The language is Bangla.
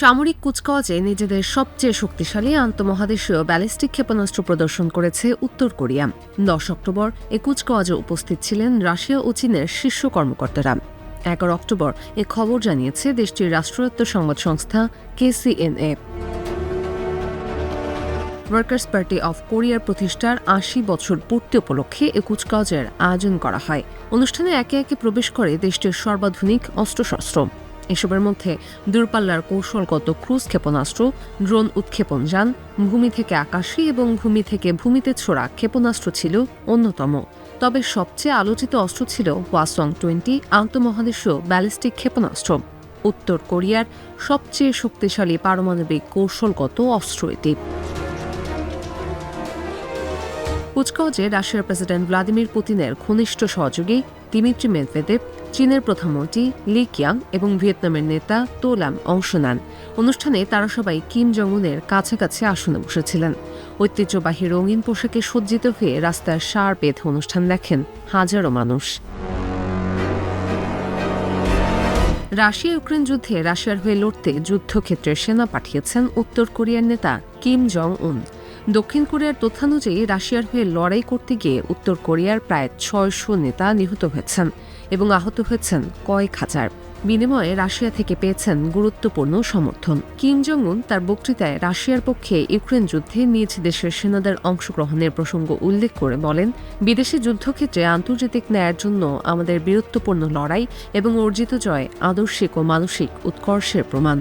সামরিক কুচকাওয়াজে নিজেদের সবচেয়ে শক্তিশালী আন্তমহাদেশীয় ব্যালিস্টিক ক্ষেপণাস্ত্র প্রদর্শন করেছে উত্তর কোরিয়া। দশ অক্টোবর এ কুচকাওয়াজে উপস্থিত ছিলেন রাশিয়া ও চীনের শীর্ষ কর্মকর্তারা। এগারো অক্টোবর এ খবর জানিয়েছে দেশটির রাষ্ট্রায়ত্ত সংবাদ সংস্থা কেসিএনএ। ওয়ার্কার্স পার্টি অফ কোরিয়ার প্রতিষ্ঠার আশি বছর পূর্তি উপলক্ষে এ কুচকাওয়াজের আয়োজন করা হয়। অনুষ্ঠানে একে একে প্রবেশ করে দেশটির সর্বাধুনিক অস্ত্রশস্ত্র। এসবের মধ্যে দূরপাল্লার কৌশলগত ক্রুজ ক্ষেপণাস্ত্র, ড্রোন উৎক্ষেপণ যান, ভূমি থেকে আকাশে এবং ভূমি থেকে ভূমিতে ছোড়া ক্ষেপণাস্ত্র ছিল অন্যতম। তবে সবচেয়ে আলোচিত অস্ত্র ছিল ওয়াসং টোয়েন্টি আন্তঃমহাদেশীয় ব্যালিস্টিক ক্ষেপণাস্ত্র। উত্তর কোরিয়ার সবচেয়ে শক্তিশালী পারমাণবিক কৌশলগত অস্ত্র এটি। কুচকাওয়াজে রাশিয়ার প্রেসিডেন্ট ভ্লাদিমির পুতিনের ঘনিষ্ঠ সহযোগী দিমিত্রি মেদভেদেব চীনের প্রধানমন্ত্রী লি কিয়াং এবং ভিয়েতনামের নেতা তোলাম অংশ নেন। অনুষ্ঠানে তারা সবাই কিম জং উনের কাছাকাছি আসনে বসেছিলেন। ঐতিহ্যবাহী রঙিন পোশাকে সজ্জিত হয়ে রাস্তার সার বেঁধে অনুষ্ঠান দেখেন হাজারো মানুষ। রাশিয়া ইউক্রেন যুদ্ধে রাশিয়ার হয়ে লড়তে যুদ্ধক্ষেত্রে সেনা পাঠিয়েছেন উত্তর কোরিয়ার নেতা কিম জং উন দক্ষিণ কোরিয়ার তথ্যানুযায়ী রাশিয়ার হয়ে লড়াই করতে গিয়ে উত্তর কোরিয়ার প্রায় ছয়শো নেতা নিহত হয়েছেন এবং আহত হয়েছেন কয়েক হাজার। বিনিময়ে রাশিয়া থেকে পেয়েছেন গুরুত্বপূর্ণ সমর্থন। কিম জং উন তার বক্তৃতায় রাশিয়ার পক্ষে ইউক্রেন যুদ্ধে নিজ দেশের সেনাদের অংশগ্রহণের প্রসঙ্গ উল্লেখ করে বলেন, বিদেশি যুদ্ধক্ষেত্রে আন্তর্জাতিক ন্যায়ের জন্য আমাদের বীরত্বপূর্ণ লড়াই এবং অর্জিত জয় আদর্শিক ও মানসিক উৎকর্ষের প্রমাণ।